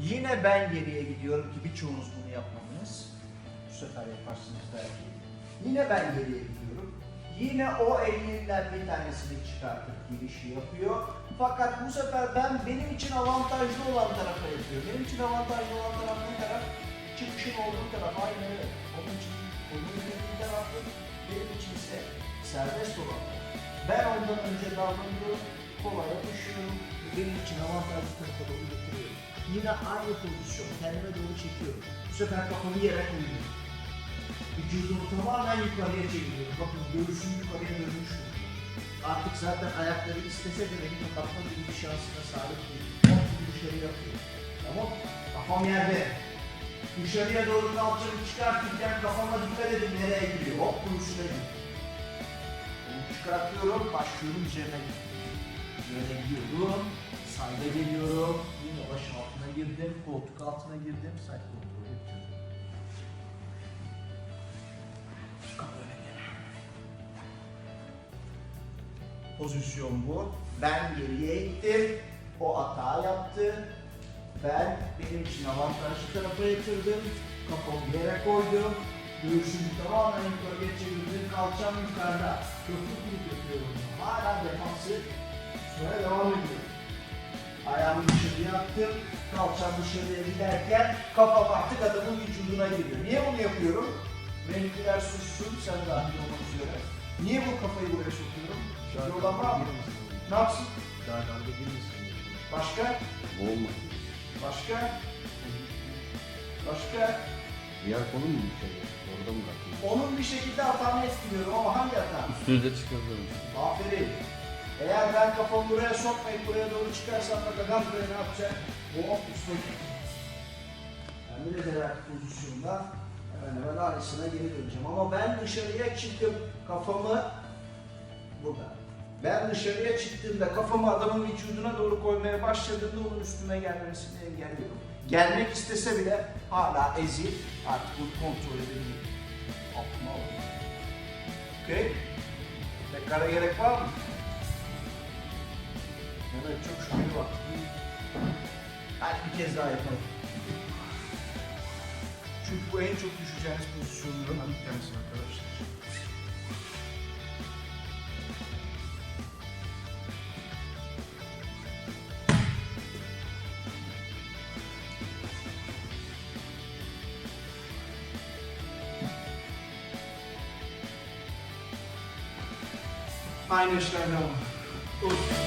Yine ben geriye gidiyorum ki birçoğunuz bunu yapmadınız. Bu sefer yaparsınız belki. Yine ben geriye gidiyorum. Yine o ellerinden bir tanesini çıkartıp girişi yapıyor. Fakat bu sefer ben benim için avantajlı olan tarafa yapıyorum. Benim için avantajlı olan taraf ne taraf? Çıkışın olduğu taraf aynı evet. Onun için onun dediği tarafı benim için ise serbest olan taraf. Ben ondan önce davranıyorum, kolaya düşüyorum. Benim için avantajlı tarafa doğru getiriyorum. Yine aynı pozisyon, kendime doğru çekiyorum. Bu sefer kafamı yere koyuyorum. Vücudumu tamamen yukarıya çeviriyorum. Bakın göğsüm yukarıya dönmüş. Artık zaten ayakları istese de beni kapatma gibi bir şansına sahip değil. Hop dışarı yapıyor. Tamam Kafam yerde. Dışarıya doğru kalçamı çıkartırken kafama dikkat edin nereye gidiyor. Hop üstüne gidiyor. Onu çıkartıyorum, başlıyorum üzerine gidiyorum. Üzerine gidiyorum, sayda geliyorum. Yine baş altına girdim, koltuk altına girdim, say kontrolü gel. Pozisyon bu. Ben geriye ittim. O hata yaptı. Ben benim için avantajlı tarafa yatırdım. Kafamı yere koydum. Göğsümü tamamen yukarıya çevirdim. Kalçam yukarıda. Köprü kurup yapıyorum. Hala defansı sonra devam ediyorum. Ayağımı dışarıya attım. Kalçam dışarıya giderken kafam artık adamın vücuduna giriyor. Niye bunu yapıyorum? Renkliler sussun, sen dahil olmak üzere. Niye bu kafayı buraya sokuyorum? Yolan var mı? Ne yapsın? Daha dalga girmesin. Başka? Boğulmasın. Başka? Başka? Diğer konu mu bir şey? Orada mı bıraktın? Onun bir şekilde hatamı etkiliyorum ama hangi hata? Üstünüze çıkarıyorum. Aferin. Eğer ben kafamı buraya sokmayıp buraya doğru çıkarsam da gagam buraya ne yapacak? O üstüne gidecek. Ben bir de pozisyonda hemen hemen aynısına geri döneceğim. Ama ben dışarıya çıkıp kafamı burada. Ben dışarıya çıktığımda kafamı adamın vücuduna doğru koymaya başladığımda onun üstüme gelmesini engelliyorum. Gelmek istese bile hala ezil artık bunu kontrol edebilirim. Altıma alıyorum. Okey? Tekrara gerek var mı? Evet çok şükür var. Hadi bir kez daha yapalım. Çünkü bu en çok düşeceğiniz pozisyonlardan bir tanesi arkadaşlar. Aynı işler devam. Dur.